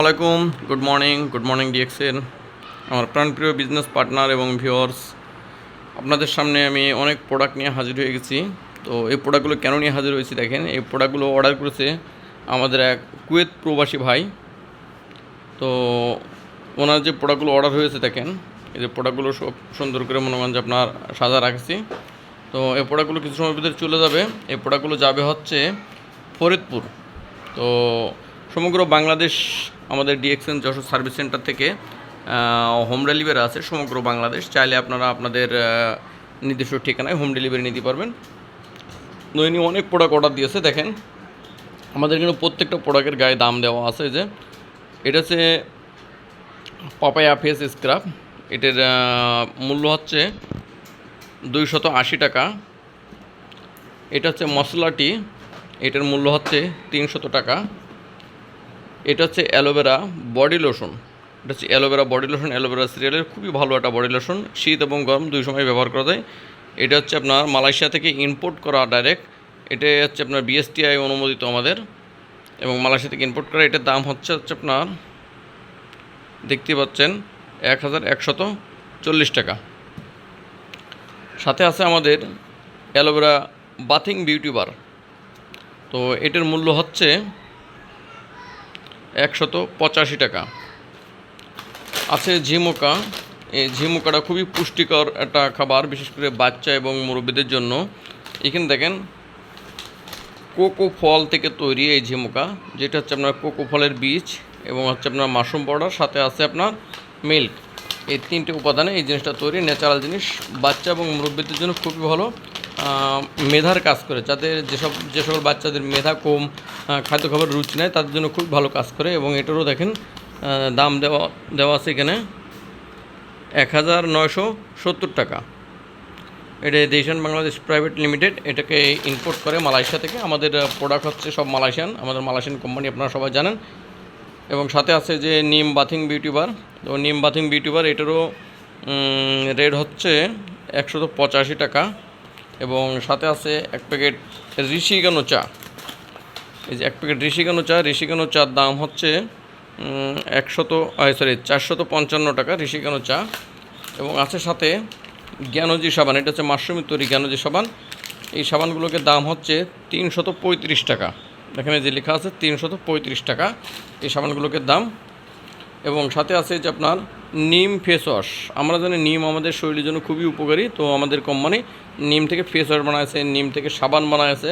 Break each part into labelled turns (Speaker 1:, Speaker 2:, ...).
Speaker 1: আসসালামাইকুম good morning good morning ডিএক্সের আমার প্রাণপ্রিয় বিজনেস পার্টনার এবং ভিওয়ার্স আপনাদের সামনে আমি অনেক প্রোডাক্ট নিয়ে হাজির হয়ে গেছি। তো এই প্রোডাক্টগুলো কেন নিয়ে হাজির হয়েছি দেখেন, এই প্রোডাক্টগুলো অর্ডার করেছে আমাদের এক কুয়েত প্রবাসী ভাই। তো ওনার যে প্রোডাক্টগুলো অর্ডার হয়েছে দেখেন, এই যে প্রোডাক্টগুলো সব সুন্দর করে মনে করেন যে আপনার সাজা রাখছি। তো এই প্রোডাক্টগুলো কিছু সময়ের ভিতরে চলে যাবে। এই প্রোডাক্টগুলো যাবে হচ্ছে ফরিদপুর। তো সমগ্র বাংলাদেশ আমাদের ডিএক্সএন যশোর সার্ভিস সেন্টার থেকে হোম ডেলিভারি আছে সমগ্র বাংলাদেশ। চাইলে আপনারা আপনাদের নির্দিষ্ট ঠিকানায় হোম ডেলিভারি নিতে পারবেন। নইনি অনেক প্রোডাক্ট অর্ডার দিয়েছে, দেখেন। আমাদের কিন্তু প্রত্যেকটা প্রোডাক্টের গায়ে দাম দেওয়া আছে যে, এটা হচ্ছে পাপায়া ফেস স্ক্রাব এটার মূল্য হচ্ছে দুইশত আশি টাকা। এটা হচ্ছে মশলাটি এটার মূল্য হচ্ছে তিনশত টাকা। এটা হচ্ছে অ্যালোভেরা বডি লোশন। এটা হচ্ছে অ্যালোভেরা বডি লোশন। অ্যালোভেরা সিরিয়ালের খুবই ভালো একটা বডি লোশন। শীত এবং গরম দুই সময় ব্যবহার করা যায়। এটা হচ্ছে আপনার মালয়েশিয়া থেকে ইম্পোর্ট করা ডাইরেক্ট এটা হচ্ছে আপনার বিএসটিআই অনুমোদিত আমাদের। এবং মালয়েশিয়া থেকে ইম্পোর্ট করা। এটার দাম হচ্ছে হচ্ছে আপনার, দেখতে পাচ্ছেন, এক হাজার একশত চল্লিশ টাকা। সাথে আছে আমাদের অ্যালোভেরা বাথিং বিউটি বার। তো এটার মূল্য হচ্ছে একশত পঁচাশি টাকা। আছে ঝিমুকা। এই ঝিমুকাটা খুবই পুষ্টিকর একটা খাবার, বিশেষ করে বাচ্চা এবং মুরব্বীদের জন্য। এখানে দেখেন, কোকো ফল থেকে তৈরি এই ঝিমুকা, যেটা হচ্ছে আপনার কোকো ফলের বীজ এবং হচ্ছে আপনার মাশরুম পাউডার, সাথে আছে আপনার মিল্ক। এই তিনটে উপাদানে এই জিনিসটা তৈরি, ন্যাচারাল জিনিস। বাচ্চা এবং মুরব্বীদের জন্য খুবই ভালো। মেধার কাজ করে যাদের যেসব, যে সকল বাচ্চাদের মেধা কম খাদ্য খাবার রুচি নেয় তাদের জন্য খুব ভালো কাজ করে। এবং এটারও দেখেন দাম দেওয়া দেওয়া আছে এখানে এক হাজার নয়শো সত্তর টাকা। এটা দেশান বাংলাদেশ প্রাইভেট লিমিটেড, এটাকে ইম্পোর্ট করে মালয়েশিয়া থেকে। আমাদের প্রোডাক্ট হচ্ছে সব মালয়েশিয়ান, আমাদের মালয়েশিয়ান কোম্পানি আপনারা সবাই জানেন। এবং সাথে আছে যে নিম বাথিং বিউটি বার তো নিম বাথিং বিউটি বার এটারও রেট হচ্ছে একশত পঁচাশি টাকা। এবং সাথে আছে এক প্যাকেট ঋষিগানো চা। এই যে এক প্যাকেট ঋষিগানো চা ঋষিগানো চার দাম হচ্ছে একশত সরি চারশত পঞ্চান্ন টাকা ঋষিগানো চা। এবং আছে সাথে জ্ঞানজি সাবান, এটা হচ্ছে মাশরুমের তৈরি জ্ঞানজি সাবান। এই সাবানগুলোকে দাম হচ্ছে তিনশত পঁয়ত্রিশ টাকা। এখানে যে লেখা আছে তিনশত পঁয়ত্রিশ টাকা। এই সাবানগুলোকে দাম এবং সাথে আছে যে আপনার নিম ফেস ওয়াশ। আমরা জানি নিম আমাদের শরীরের জন্য খুবই উপকারী, তো আমাদের কোম্পানি নিম থেকে ফেস ওয়াশ বানাইছে, নিম থেকে সাবান বানাইছে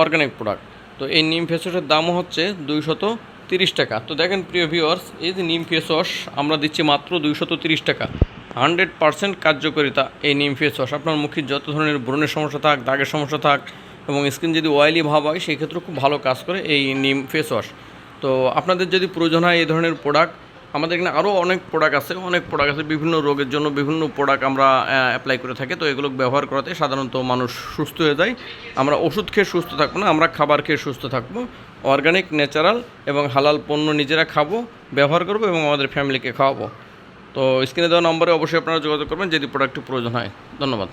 Speaker 1: অর্গানিক প্রোডাক্ট তো এই নিম ফেস ওয়াশের দামও হচ্ছে দুইশত তিরিশ টাকা। তো দেখেন প্রিয় ভিউয়ার্স এই যে নিম ফেস ওয়াশ, আমরা দিচ্ছি মাত্র দুইশত তিরিশ টাকা। হান্ড্রেড পার্সেন্ট কার্যকারিতা এই নিম ফেস ওয়াশ। আপনার মুখে যত ধরনের ব্রণের সমস্যা থাক, দাগের সমস্যা থাক, এবং স্কিন যদি অয়েলি ভাব হয়, সেই ক্ষেত্রে খুব ভালো কাজ করে এই নিম ফেস ওয়াশ। তো আপনাদের যদি প্রয়োজন হয় এই ধরনের প্রোডাক্ট আমাদের এখানে আরও অনেক প্রোডাক্ট আছে, অনেক প্রোডাক্ট আছে, বিভিন্ন রোগের জন্য বিভিন্ন প্রোডাক্ট আমরা অ্যাপ্লাই করে থাকি। তো এগুলো ব্যবহার করাতে সাধারণত মানুষ সুস্থ হয়ে যায়। আমরা ওষুধ খেয়ে সুস্থ থাকব না, আমরা খাবার খেয়ে সুস্থ থাকব। অর্গানিক ন্যাচারাল এবং হালাল পণ্য নিজেরা খাব, ব্যবহার করব এবং আমাদের ফ্যামিলিকে খাওয়াবো। তো স্ক্রিনে দেওয়া নম্বরে অবশ্যই আপনারা যোগাযোগ করবেন, যদি প্রোডাক্টটি প্রয়োজন হয়। ধন্যবাদ।